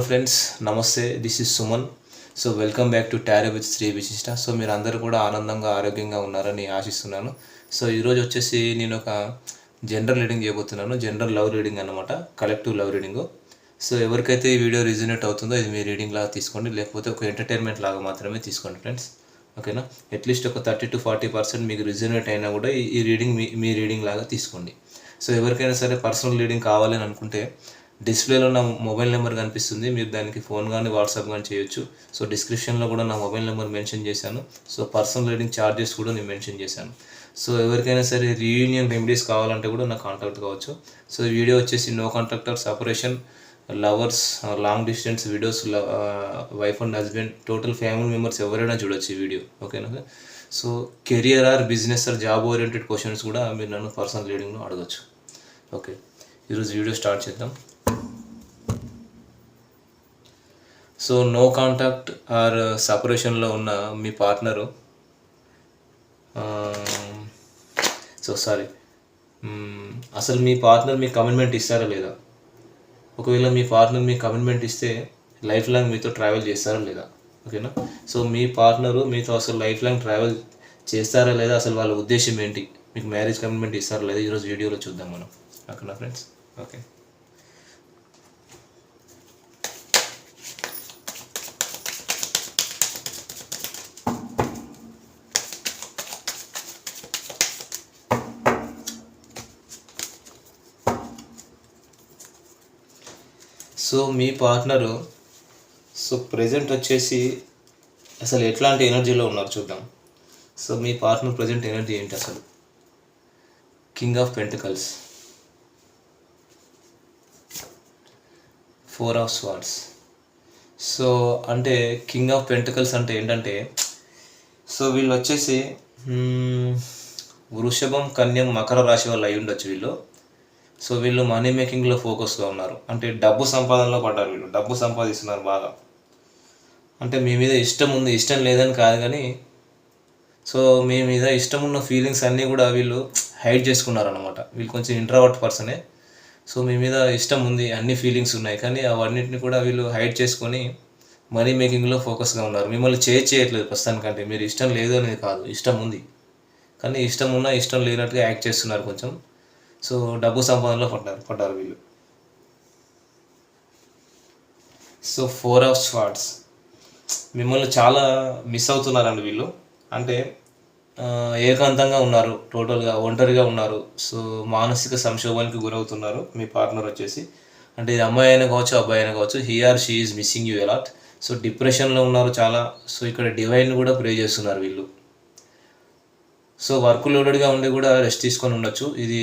Friends నమస్తే. This is Suman so welcome back to tarot with Shri Vishishta so మీరు అందరూ కూడా ఆనందంగా ఆరోగ్యంగా ఉన్నారని ఆశిస్తున్నాను. సో ఈరోజు వచ్చేసి నేను ఒక జనరల్ రీడింగ్ చేయబోతున్నాను. జనరల్ లవ్ రీడింగ్ అనమాట కలెక్టివ్ లవ్ రీడింగ్ సో ఎవరికైతే ఈ వీడియో రిజనేట్ అవుతుందో ఇది మీ రీడింగ్ లాగా తీసుకోండి. లేకపోతే ఒక ఎంటర్టైన్మెంట్ లాగా మాత్రమే తీసుకోండి ఫ్రెండ్స్ ఓకేనా అట్లీస్ట్ ఒక థర్టీ టు ఫార్టీ పర్సెంట్ మీకు రిజనేట్ అయినా కూడా ఈ- ఈ రీడింగ్ మీ మీ రీడింగ్ లాగా తీసుకోండి. సో ఎవరికైనా సరే పర్సనల్ రీడింగ్ కావాలని అనుకుంటే డిస్ప్లేలో నా మొబైల్ నెంబర్ కనిపిస్తుంది. మీరు దానికి ఫోన్ కానీ వాట్సాప్ కానీ చేయొచ్చు. సో డిస్క్రిప్షన్లో కూడా నా మొబైల్ నెంబర్ మెన్షన్ చేశాను. సో పర్సనల్ రీడింగ్ ఛార్జెస్ కూడా నేను మెన్షన్ చేశాను. సో ఎవరికైనా సరే రీయూనియన్ రెమెడీస్ కావాలంటే కూడా నాకు కాంటాక్ట్ కావచ్చు. సో వీడియో వచ్చేసి no contact or separation lovers long distance videos wife and husband total family members ఎవరైనా చూడొచ్చు ఈ వీడియో. ఓకేనా? So career or business or job oriented questions కూడా మీరు నన్ను పర్సనల్ రీడింగ్లో అడగచ్చు. ఓకే. ఈరోజు వీడియో స్టార్ట్ చేద్దాం. సో నో కాంటాక్ట్ ఆర్ సపరేషన్లో ఉన్న మీ పార్ట్నరు సో సారీ అసలు మీ పార్ట్నర్ మీ కమిట్మెంట్ ఇస్తారా లేదా? ఒకవేళ మీ పార్ట్నర్ మీ కమిట్మెంట్ ఇస్తే లైఫ్ లాంగ్ మీతో ట్రావెల్ చేస్తారా లేదా? ఓకేనా సో మీ పార్ట్నరు మీతో అసలు లైఫ్ లాంగ్ ట్రావెల్ చేస్తారా లేదా? అసలు వాళ్ళ ఉద్దేశం ఏంటి? మీకు మ్యారేజ్ కమిట్మెంట్ ఇస్తారా లేదా? ఈరోజు వీడియోలో చూద్దాం మనం. ఓకేనా ఫ్రెండ్స్ ఓకే సో మీ పార్ట్నరు సో ప్రజెంట్ వచ్చేసి అసలు ఎట్లాంటి ఎనర్జీలో ఉన్నారు చూద్దాం. సో మీ పార్ట్నర్ ప్రజెంట్ ఎనర్జీ ఏంటి అసలు? King of pentacles. Four of swords. So అంటే కింగ్ ఆఫ్ పెంటికల్స్ అంటే ఏంటంటే సో వీళ్ళు వచ్చేసి వృషభం కన్యం మకర రాశి వాళ్ళు అయి ఉండొచ్చు వీళ్ళు. సో వీళ్ళు మనీ మేకింగ్లో ఫోకస్గా ఉన్నారు. అంటే డబ్బు సంపాదనలో పడ్డారు వీళ్ళు. డబ్బు సంపాదిస్తున్నారు బాగా. అంటే మీ మీద ఇష్టం ఉంది ఇష్టం లేదని కాదు కానీ సో మీ మీద ఇష్టం ఉన్న ఫీలింగ్స్ అన్నీ కూడా వీళ్ళు హైడ్ చేసుకున్నారు అనమాట వీళ్ళు కొంచెం ఇంట్రావర్ట్ పర్సనే సో మీ మీద ఇష్టం ఉంది అన్ని ఫీలింగ్స్ ఉన్నాయి కానీ అవన్నిటిని కూడా వీళ్ళు హైడ్ చేసుకొని మనీ మేకింగ్లో ఫోకస్గా ఉన్నారు. మిమ్మల్ని చేజ్ చేయట్లేదు ప్రస్తుతానికంటే. మీరు ఇష్టం లేదు అనేది కాదు. ఇష్టం ఉంది. కానీ ఇష్టం ఉన్నా ఇష్టం లేనట్టుగా యాక్ట్ చేస్తున్నారు కొంచెం. సో డబ్బు సంపాదనలో పడ్డారు పడ్డారు వీళ్ళు. So four of swords. మిమ్మల్ని చాలా మిస్ అవుతున్నారండి వీళ్ళు. అంటే ఏకాంతంగా ఉన్నారు టోటల్గా ఒంటరిగా ఉన్నారు. సో మానసిక సంక్షోభానికి గురవుతున్నారు మీ పార్ట్నర్ వచ్చేసి. అంటే ఇది అమ్మాయి అయినా కావచ్చు అబ్బాయి అయినా కావచ్చు he or she is missing you a lot so డిప్రెషన్లో ఉన్నారు చాలా. సో ఇక్కడ డివైన్ కూడా ప్రే చేస్తున్నారు వీళ్ళు. సో వర్క్ లోడెడ్గా ఉండి కూడా రెస్ట్ తీసుకొని ఉండొచ్చు. ఇది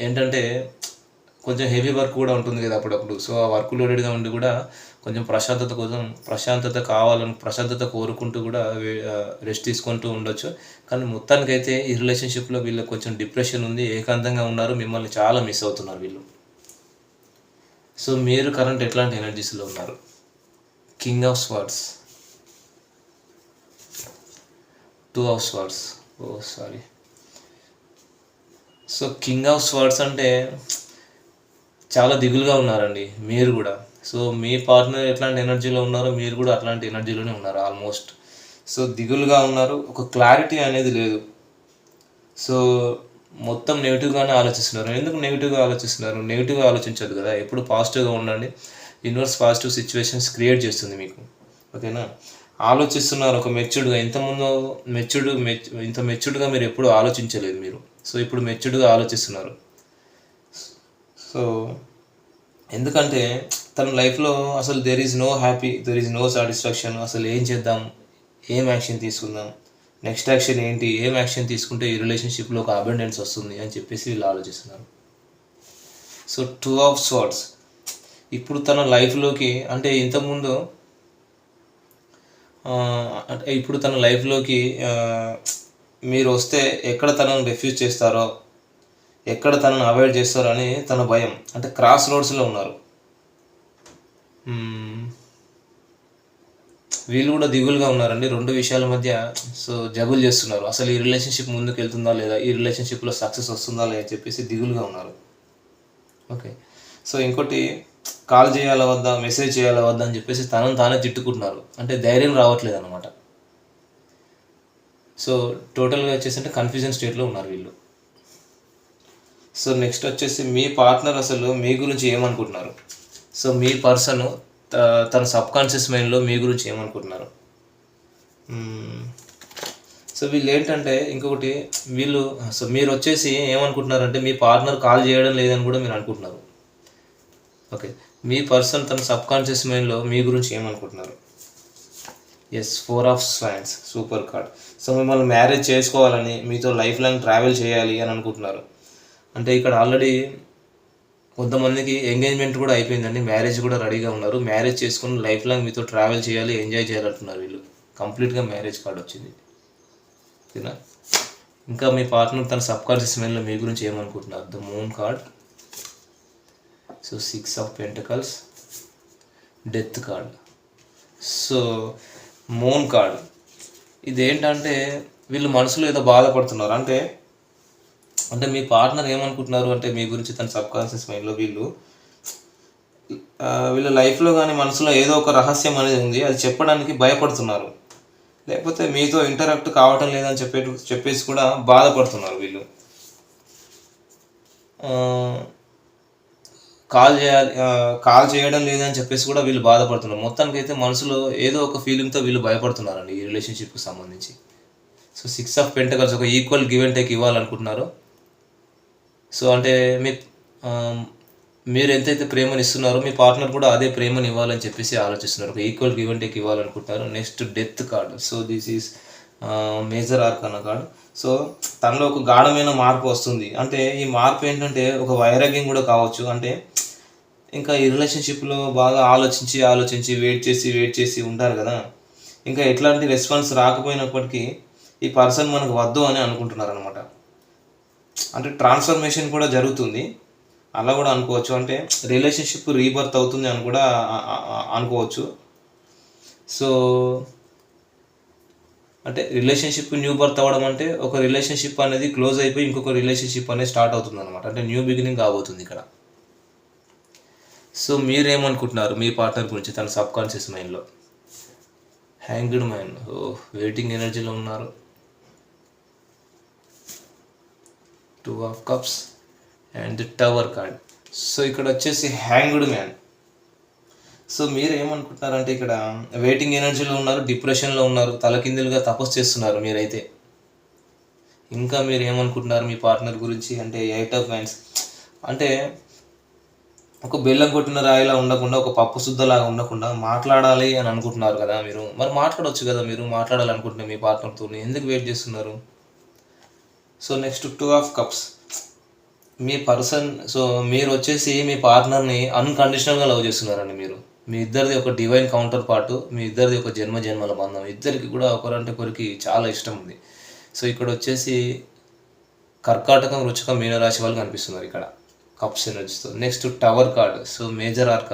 ఏంటంటే కొంచెం హెవీ వర్క్ కూడా ఉంటుంది కదా అప్పుడప్పుడు. సో ఆ వర్క్ లోడెడ్గా ఉండి కూడా కొంచెం ప్రశాంతత కోసం ప్రశాంతత కావాలని ప్రశాంతత కోరుకుంటూ కూడా రెస్ట్ తీసుకుంటూ ఉండొచ్చు. కానీ మొత్తానికైతే ఈ రిలేషన్షిప్లో వీళ్ళకి కొంచెం డిప్రెషన్ ఉంది ఏకాంతంగా ఉన్నారు మిమ్మల్ని చాలా మిస్ అవుతున్నారు వీళ్ళు. సో మీరు కరెంట్ ఎట్లాంటి ఎనర్జీస్లో ఉన్నారు? King of swords two of swords oh sorry so king of swords అంటే చాలా దిగులుగా ఉన్నారండి మీరు కూడా. సో మీ పార్ట్నర్ ఎట్లాంటి ఎనర్జీలో ఉన్నారో మీరు కూడా అట్లాంటి ఎనర్జీలోనే ఉన్నారు ఆల్మోస్ట్. సో దిగులుగా ఉన్నారు ఒక క్లారిటీ అనేది లేదు. సో మొత్తం నెగిటివ్గానే ఆలోచిస్తున్నారు. ఎందుకు నెగిటివ్గా ఆలోచిస్తున్నారు? నెగిటివ్గా ఆలోచించదు కదా ఎప్పుడు పాజిటివ్గా ఉండండి. యూనివర్స్ పాజిటివ్ సిచ్యువేషన్స్ క్రియేట్ చేస్తుంది మీకు. ఓకేనా? ఆలోచిస్తున్నారు ఒక మెచ్యూర్డ్గా. ఇంతకుముందు మెచ్యూర్డ్ మెచ్ ఇంత మెచ్యూర్డ్గా మీరు ఎప్పుడు ఆలోచించలేదు మీరు. సో ఇప్పుడు మెచ్యూర్డ్గా ఆలోచిస్తున్నారు. సో ఎందుకంటే తన లైఫ్లో అసలు there is no happy there is no satisfaction అసలు ఏం చేద్దాం ఏం యాక్షన్ తీసుకుందాం నెక్స్ట్ యాక్షన్ ఏంటి ఏం యాక్షన్ తీసుకుంటే ఈ రిలేషన్షిప్లో ఒక అబెండెన్స్ వస్తుంది అని చెప్పేసి వీళ్ళు ఆలోచిస్తున్నారు. సో టూ ఆఫ్ స్వార్డ్స్ ఇప్పుడు తన లైఫ్లోకి అంటే ఇంతకుముందు అంటే ఇప్పుడు తన లైఫ్లోకి మీరు వస్తే ఎక్కడ తనను రిఫ్యూజ్ చేస్తారో ఎక్కడ తనను అవాయిడ్ చేస్తారో అని తన భయం. అంటే క్రాస్ రోడ్స్లో ఉన్నారు. వీళ్ళు కూడా దిగులుగా ఉన్నారండి. రెండు విషయాల మధ్య సో జగులు చేస్తున్నారు. అసలు ఈ రిలేషన్షిప్ ముందుకు వెళ్తుందా లేదా ఈ రిలేషన్షిప్లో సక్సెస్ వస్తుందా లేదా చెప్పేసి దిగులుగా ఉన్నారు. ఓకే. సో ఇంకోటి కాల్ చేయాలా వద్దా మెసేజ్ చేయాలా వద్దా అని చెప్పేసి తనను తానే తిట్టుకుంటున్నారు. అంటే ధైర్యం రావట్లేదు అనమాట సో టోటల్గా వచ్చేసి అంటే కన్ఫ్యూజన్ స్టేట్లో ఉన్నారు వీళ్ళు. సో నెక్స్ట్ వచ్చేసి మీ పార్ట్నర్ అసలు మీ గురించి ఏమనుకుంటున్నారు? సో మీ పర్సన్ తన సబ్ కాన్షియస్ మైండ్లో మీ గురించి ఏమనుకుంటున్నారు? సో వీళ్ళు ఏంటంటే ఇంకొకటి వీళ్ళు సో మీరు వచ్చేసి ఏమనుకుంటున్నారంటే మీ పార్ట్నర్ కాల్ చేయడం లేదని కూడా మీరు అనుకుంటున్నారు. ఓకే. మీ పర్సన్ తన సబ్ కాన్షియస్ మైండ్లో మీ గురించి ఏమనుకుంటున్నారు? Yes four of swans. Super card. So మిమ్మల్ని మ్యారేజ్ చేసుకోవాలని మీతో లైఫ్ లాంగ్ ట్రావెల్ చేయాలి అని అనుకుంటున్నారు. అంటే ఇక్కడ ఆల్రెడీ కొంతమందికి ఎంగేజ్మెంట్ కూడా అయిపోయిందండి. మ్యారేజ్ కూడా రెడీగా ఉన్నారు. మ్యారేజ్ చేసుకుని లైఫ్ లాంగ్ మీతో ట్రావెల్ చేయాలి ఎంజాయ్ చేయాలంటున్నారు వీళ్ళు. కంప్లీట్గా మ్యారేజ్ కార్డ్ వచ్చింది. ఓకేనా? ఇంకా మీ పార్ట్నర్ తన సబ్ కాన్షియస్ మైండ్లో మీ గురించి ఏమనుకుంటున్నారు? The moon card. So six of pentacles. Death card. So moon card. ఇదేంటంటే వీళ్ళు మనసులో ఏదో బాధపడుతున్నారు. అంటే అంటే మీ పార్ట్నర్ ఏమనుకుంటున్నారు? అంటే మీ గురించి తన సబ్ కాన్షియస్ మైండ్లో వీళ్ళు వీళ్ళ లైఫ్లో కానీ మనసులో ఏదో ఒక రహస్యం అనేది ఉంది. అది చెప్పడానికి భయపడుతున్నారు. లేకపోతే మీతో ఇంటరాక్ట్ కావటం లేదని చెప్పే చెప్పేసి కూడా బాధపడుతున్నారు వీళ్ళు. కాల్ చేయాలి కాల్ చేయడం లేదని చెప్పేసి కూడా వీళ్ళు బాధపడుతున్నారు. మొత్తానికి అయితే మనసులో ఏదో ఒక ఫీలింగ్తో వీళ్ళు భయపడుతున్నారండి ఈ రిలేషన్షిప్కి సంబంధించి. సో సిక్స్ ఆఫ్ పెంటకల్స్ ఒక ఈక్వల్ గివ్ అండ్ టేక్ ఇవ్వాలనుకుంటున్నారు. సో అంటే మీ మీరు ఎంతైతే ప్రేమని ఇస్తున్నారో మీ పార్ట్నర్ కూడా అదే ప్రేమని ఇవ్వాలని చెప్పేసి ఆలోచిస్తున్నారు. ఒక equal give and take ఇవ్వాలనుకుంటున్నారు. Next death card so this is major arc అన్న కార్డ్ సో తనలో ఒక గాఢమైన మార్పు వస్తుంది. అంటే ఈ మార్పు ఏంటంటే ఒక వైరాగ్యం కూడా కావచ్చు. అంటే ఇంకా ఈ రిలేషన్షిప్లో బాగా ఆలోచించి ఆలోచించి వెయిట్ చేసి వెయిట్ చేసి ఉంటారు కదా. ఇంకా ఎట్లాంటి రెస్పాన్స్ రాకపోయినప్పటికీ ఈ పర్సన్ మనకు వద్దు అని అనుకుంటున్నారు అనమాట అంటే ట్రాన్స్ఫర్మేషన్ కూడా జరుగుతుంది. అలా కూడా అనుకోవచ్చు. అంటే రిలేషన్షిప్ రీబర్త్ అవుతుంది అని కూడా అనుకోవచ్చు. సో అంటే రిలేషన్షిప్ న్యూ బర్త్ అవ్వడం అంటే ఒక రిలేషన్షిప్ అనేది క్లోజ్ అయిపోయి ఇంకొక రిలేషన్షిప్ అనేది స్టార్ట్ అవుతుంది అనమాట అంటే న్యూ బిగినింగ్ కాబోతుంది ఇక్కడ. సో మీరేమనుకుంటున్నారు? మీ పార్ట్నర్ గురించి తన సబ్ కాన్షియస్ మైండ్లో. Hanged mind. ఓ వెయిటింగ్ ఎనర్జీలో ఉన్నారు. Two of cups and the tower card. So ఇక్కడ వచ్చేసి హ్యాంగ్డ్ మ్యాన్. సో మీరు ఏమనుకుంటున్నారంటే ఇక్కడ వెయిటింగ్ ఎనర్జీలో ఉన్నారు డిప్రెషన్లో ఉన్నారు తలకిందులుగా తపస్సు చేస్తున్నారు మీరైతే. ఇంకా మీరు ఏమనుకుంటున్నారు మీ పార్ట్నర్ గురించి? అంటే ఎయిట్ ఆఫ్ మ్యాన్స్ అంటే ఒక బెల్లం కొట్టిన రాయిలా ఉండకుండా ఒక పప్పు శుద్ధలాగా ఉండకుండా మాట్లాడాలి అని అనుకుంటున్నారు కదా మీరు. మరి మాట్లాడవచ్చు కదా మీరు మాట్లాడాలనుకుంటున్నారు మీ పార్ట్నర్తో. ఎందుకు వెయిట్ చేస్తున్నారు? So next two of cups. Me person so మీరు వచ్చేసి మీ పార్ట్నర్ని అన్కండిషనల్గా లవ్ చేస్తున్నారండి మీరు. మీ ఇద్దరిది ఒక డివైన్ కౌంటర్ పార్ట్ మీ ఇద్దరిది ఒక జన్మ జన్మల బంధం. ఇద్దరికి కూడా ఒకరంటే ఒకరికి చాలా ఇష్టం ఉంది. సో ఇక్కడ వచ్చేసి కర్కాటకం రుచకం మీనరాశి వాళ్ళు కనిపిస్తున్నారు ఇక్కడ. కప్స్ ఎనర్జీతో next tower card so major arc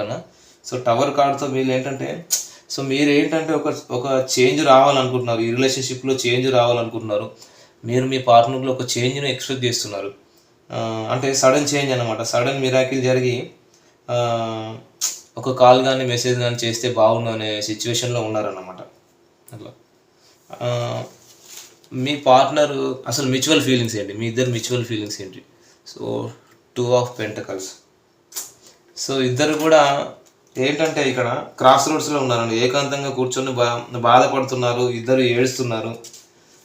so tower కార్డ్తో మీరు ఏంటంటే సో మీరు ఏంటంటే ఒక ఒక చేంజ్ రావాలనుకుంటున్నారు. ఈ రిలేషన్షిప్లో చేంజ్ రావాలనుకుంటున్నారు. మీరు మీ పార్ట్నర్లో ఒక చేంజ్ని ఎక్స్పెక్ట్ చేస్తున్నారు. అంటే సడన్ చేంజ్ అనమాట సడన్ మిరాకిల్ జరిగి ఒక కాల్ కానీ మెసేజ్ కానీ చేస్తే బాగుండు అనే సిచ్యువేషన్లో ఉన్నారన్నమాట. అట్లా. మీ పార్ట్నర్ అసలు మ్యూచువల్ ఫీలింగ్స్ ఏంటి? మీ ఇద్దరు మ్యూచువల్ ఫీలింగ్స్ ఏంటి? So two of pentacles so ఇద్దరు కూడా ఏంటంటే ఇక్కడ క్రాస్ రోడ్స్లో ఉన్నారండి. ఏకాంతంగా కూర్చొని బా బాధపడుతున్నారు ఇద్దరు ఏడుస్తున్నారు.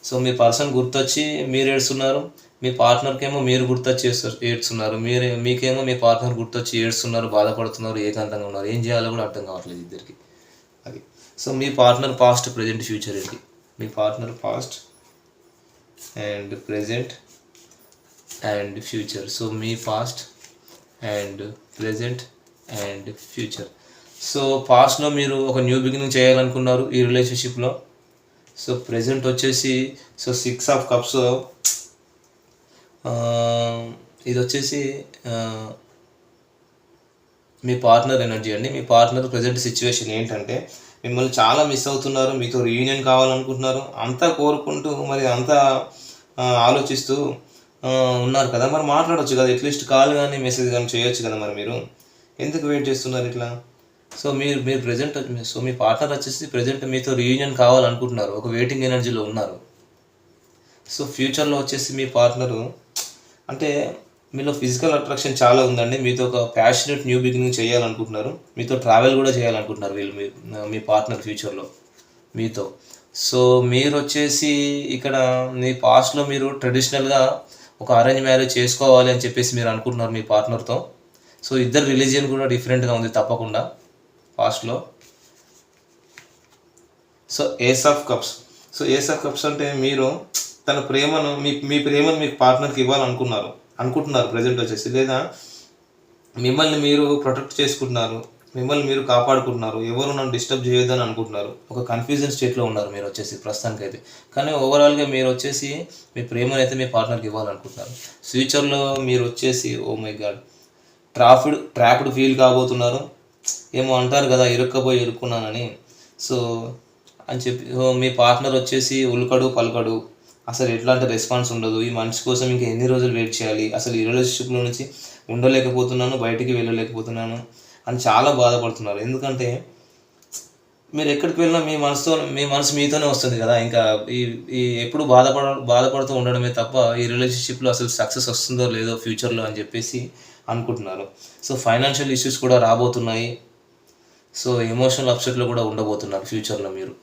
సో మీ పర్సన్ గుర్తొచ్చి మీరు ఏడుస్తున్నారు మీ పార్ట్నర్కి ఏమో మీరు గుర్తొచ్చి ఏడుస్తున్నారు. మీరే మీకేమో మీ పార్ట్నర్ గుర్తొచ్చి ఏడుస్తున్నారు బాధపడుతున్నారు ఏకాంతంగా ఉన్నారు. ఏం చేయాలో కూడా అర్థం కావట్లేదు ఇద్దరికి. అది. సో మీ పార్ట్నర్ పాస్ట్ ప్రజెంట్ ఫ్యూచర్ ఏంటి? మీ partner past and present and future so me past and present and future so పాస్ట్లో మీరు ఒక న్యూ బిగినింగ్ చేయాలనుకున్నారు ఈ రిలేషన్షిప్లో సో ప్రజెంట్ వచ్చేసి సో సిక్స్ ఆఫ్ కప్స్ ఇది వచ్చేసి మీ పార్ట్నర్ ఎనర్జీ అండి. మీ పార్ట్నర్ ప్రజెంట్ సిచ్యువేషన్ ఏంటంటే మిమ్మల్ని చాలా మిస్ అవుతున్నారు మీతో రీయూనియన్ కావాలనుకుంటున్నారు అంతా కోరుకుంటూ మరి అంతా ఆలోచిస్తూ ఉన్నారు కదా. మరి మాట్లాడొచ్చు కదా. అట్లీస్ట్ కాల్ కానీ మెసేజ్ కానీ చేయొచ్చు కదా మరి మీరు. ఎందుకు వెయిట్ చేస్తున్నారు ఇట్లా? సో మీరు మీరు ప్రజెంట్ సో మీ పార్ట్నర్ వచ్చేసి ప్రజెంట్ మీతో రీయూనియన్ కావాలనుకుంటున్నారు. ఒక వెయిటింగ్ ఎనర్జీలో ఉన్నారు. సో ఫ్యూచర్లో వచ్చేసి మీ పార్ట్నరు అంటే మీలో ఫిజికల్ అట్రాక్షన్ చాలా ఉందండి. మీతో ఒక ప్యాషనెట్ న్యూ బిగినింగ్ చేయాలనుకుంటున్నారు. మీతో ట్రావెల్ కూడా చేయాలనుకుంటున్నారు వీళ్ళు మీ మీ పార్ట్నర్ ఫ్యూచర్లో మీతో. సో మీరు వచ్చేసి ఇక్కడ మీ పాస్ట్లో మీరు ట్రెడిషనల్గా ఒక అరేంజ్ మ్యారేజ్ చేసుకోవాలి అని చెప్పేసి మీరు అనుకుంటున్నారు మీ పార్ట్నర్తో. సో ఇద్దరు రిలీజియన్ కూడా డిఫరెంట్గా ఉంది తప్పకుండా ఫాస్ట్లో. So ace of cups so ace of cups అంటే మీరు తన ప్రేమను మీ మీ ప్రేమను మీ పార్ట్నర్కి ఇవ్వాలనుకున్నారు. అనుకుంటున్నారు ప్రజెంట్ వచ్చేసి. లేదా మిమ్మల్ని మీరు ప్రొటెక్ట్ చేసుకుంటున్నారు. మిమ్మల్ని మీరు కాపాడుకుంటున్నారు. ఎవరు నన్ను డిస్టర్బ్ చేయొద్దని అనుకుంటున్నారు. ఒక కన్ఫ్యూజన్ స్టేట్లో ఉన్నారు మీరు వచ్చేసి ప్రస్తుతానికి అయితే కానీ ఓవరాల్గా మీరు వచ్చేసి మీ ప్రేమను అయితే మీ పార్ట్నర్కి ఇవ్వాలనుకుంటున్నారు. ఫ్యూచర్లో మీరు వచ్చేసి ఓ my god trapped trapped feel కాబోతున్నారు. ఏమో అంటారు కదా ఇరుక్కపోయి ఇరుక్కున్నానని. సో అని చెప్పి మీ పార్ట్నర్ వచ్చేసి ఉల్కడు పలకడు. అసలు ఎట్లాంటి రెస్పాన్స్ ఉండదు. ఈ మనిషి కోసం ఇంకా ఎన్ని రోజులు వెయిట్ చేయాలి? అసలు ఈ రిలేషన్షిప్లో నుంచి ఉండలేకపోతున్నాను బయటికి వెళ్ళలేకపోతున్నాను. అని చాలా బాధపడుతున్నారు. ఎందుకంటే మీరు ఎక్కడికి వెళ్ళినా మీ మనసుతో మీ మనసు మీతోనే వస్తుంది కదా. ఇంకా ఈ ఈ ఎప్పుడు బాధపడ బాధపడుతూ ఉండడమే తప్ప ఈ రిలేషన్షిప్లో అసలు సక్సెస్ వస్తుందో లేదో ఫ్యూచర్లో అని చెప్పేసి అనుకుంటున్నారు. సో ఫైనాన్షియల్ ఇష్యూస్ కూడా రాబోతున్నాయి. సో ఎమోషనల్ అప్సెట్లో కూడా ఉండబోతున్నారు ఫ్యూచర్లో మీరు.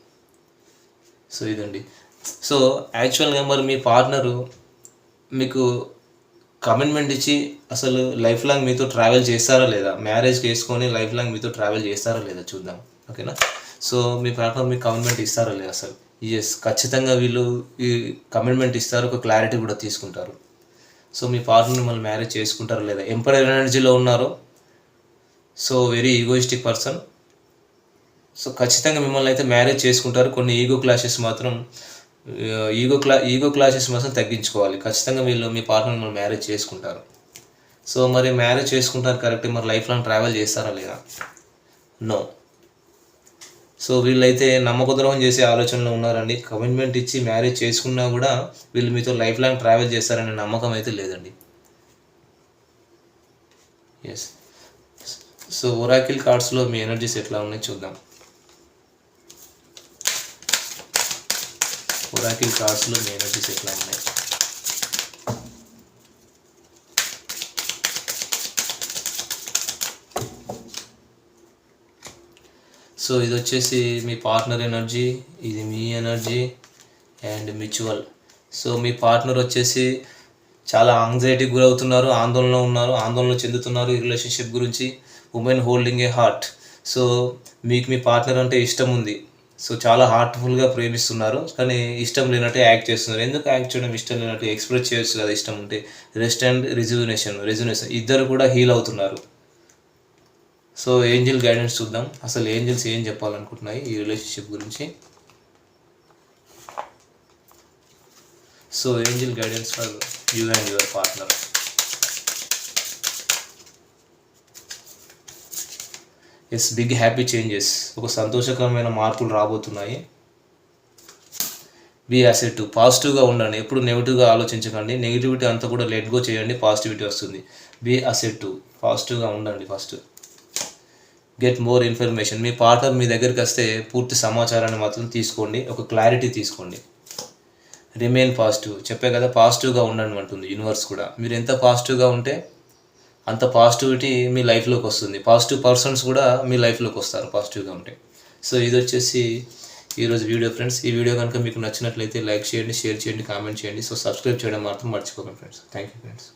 సో ఇదండి. సో యాక్చువల్గా మరి మీ పార్ట్నరు మీకు కమిట్మెంట్ ఇచ్చి అసలు లైఫ్ లాంగ్ మీతో ట్రావెల్ చేస్తారా లేదా? మ్యారేజ్ చేసుకొని లైఫ్ లాంగ్ మీతో ట్రావెల్ చేస్తారా లేదా చూద్దాం. ఓకేనా? సో మీ పార్ట్నర్ మీకు కమిట్మెంట్ ఇస్తారా లేదా అసలు? ఎస్ ఖచ్చితంగా వీళ్ళు ఈ కమిట్మెంట్ ఇస్తారు ఒక క్లారిటీ కూడా తీసుకుంటారు. సో మీ పార్ట్నర్ మిమ్మల్ని మ్యారేజ్ చేసుకుంటారా లేదా? ఎంపరర్ ఎనర్జీలో ఉన్నారు? So very egoistic person so ఖచ్చితంగా మిమ్మల్ని అయితే మ్యారేజ్ చేసుకుంటారు. కొన్ని ఈగో క్లాషెస్ మాత్రం ఈగో క్లా ఈగో క్లాషెస్ మాత్రం తగ్గించుకోవాలి. ఖచ్చితంగా వీళ్ళు మీ పార్ట్నర్ మనం మ్యారేజ్ చేసుకుంటారు. సో మరి మ్యారేజ్ చేసుకుంటారు కరెక్ట్ మరి లైఫ్ లాంగ్ ట్రావెల్ చేస్తారా లేదా? నో సో వీళ్ళైతే నమ్మకద్రోహం చేసే ఆలోచనలో ఉన్నారండి. కమిట్మెంట్ ఇచ్చి మ్యారేజ్ చేసుకున్నా కూడా వీళ్ళు మీతో లైఫ్ లాంగ్ ట్రావెల్ చేస్తారనే నమ్మకం అయితే లేదండి. ఎస్ సో ఒరాకిల్ కార్డ్స్లో మీ ఎనర్జీస్ ఎట్లా ఉన్నాయి చూద్దాం. ఒరాకిల్ కార్డ్స్లో మెయిన్ ఎనర్జీస్ ఎట్లా ఉన్నాయి. సో ఇది వచ్చేసి మీ పార్ట్నర్ ఎనర్జీ ఇది మీ ఎనర్జీ అండ్ మ్యూచువల్. సో మీ పార్ట్నర్ వచ్చేసి చాలా యాంగ్జైటీకి గురవుతున్నారు ఆందోళనలో ఉన్నారు ఆందోళన చెందుతున్నారు ఈ రిలేషన్షిప్ గురించి. Women holding a heart so మీకు మీ పార్ట్నర్ అంటే ఇష్టం ఉంది. సో చాలా హార్ట్ఫుల్గా ప్రేమిస్తున్నారు. కానీ ఇష్టం లేనట్టు యాక్ట్ చేస్తున్నారు. ఎందుకు యాక్ట్ చేయడం ఇష్టం లేనట్టు ఎక్స్ప్రెస్ చేయొచ్చు కదా ఇష్టం ఉంటే? రెస్ట్ అండ్ రిజ్యూనేషన్ రిజ్యూనేషన్ ఇద్దరు కూడా హీల్ అవుతున్నారు. సో ఏంజిల్ గైడెన్స్ చూద్దాం. అసలు ఏంజిల్స్ ఏం చెప్పాలనుకుంటున్నాయి ఈ రిలేషన్షిప్ గురించి? So angel guidance for you and your partner is big happy changes ఒక సంతోషకరమైన మార్పులు రాబోతున్నాయి. బీ అసెట్ పాజిటివ్గా ఉండండి. ఎప్పుడు నెగిటివ్గా ఆలోచించకండి. నెగిటివిటీ అంతా కూడా లెట్ గో చేయండి. పాజిటివిటీ వస్తుంది. బీ అసెట్ పాజిటివ్గా ఉండండి ఫస్ట్ గెట్ మోర్ ఇన్ఫర్మేషన్ మీ పార్ట్నర్ మీ దగ్గరికి వస్తే పూర్తి సమాచారాన్ని మాత్రం తీసుకోండి. ఒక క్లారిటీ తీసుకోండి. రిమైన్ పాజిటివ్ చెప్పే కదా పాజిటివ్గా ఉండండి అంటుంది యూనివర్స్ కూడా. మీరు ఎంత పాజిటివ్గా ఉంటే అంత పాజిటివిటీ మీ లైఫ్లోకి వస్తుంది. పాజిటివ్ పర్సన్స్ కూడా మీ లైఫ్లోకి వస్తారు పాజిటివ్గా ఉంటే. సో ఇది వచ్చేసి ఈరోజు వీడియో ఫ్రెండ్స్ ఈ వీడియో కనుక మీకు నచ్చినట్లయితే లైక్ చేయండి షేర్ చేయండి కామెంట్ చేయండి. సో సబ్స్క్రైబ్ చేయడం మాత్రం మర్చిపోకండి ఫ్రెండ్స్ థ్యాంక్ యూ ఫ్రెండ్స్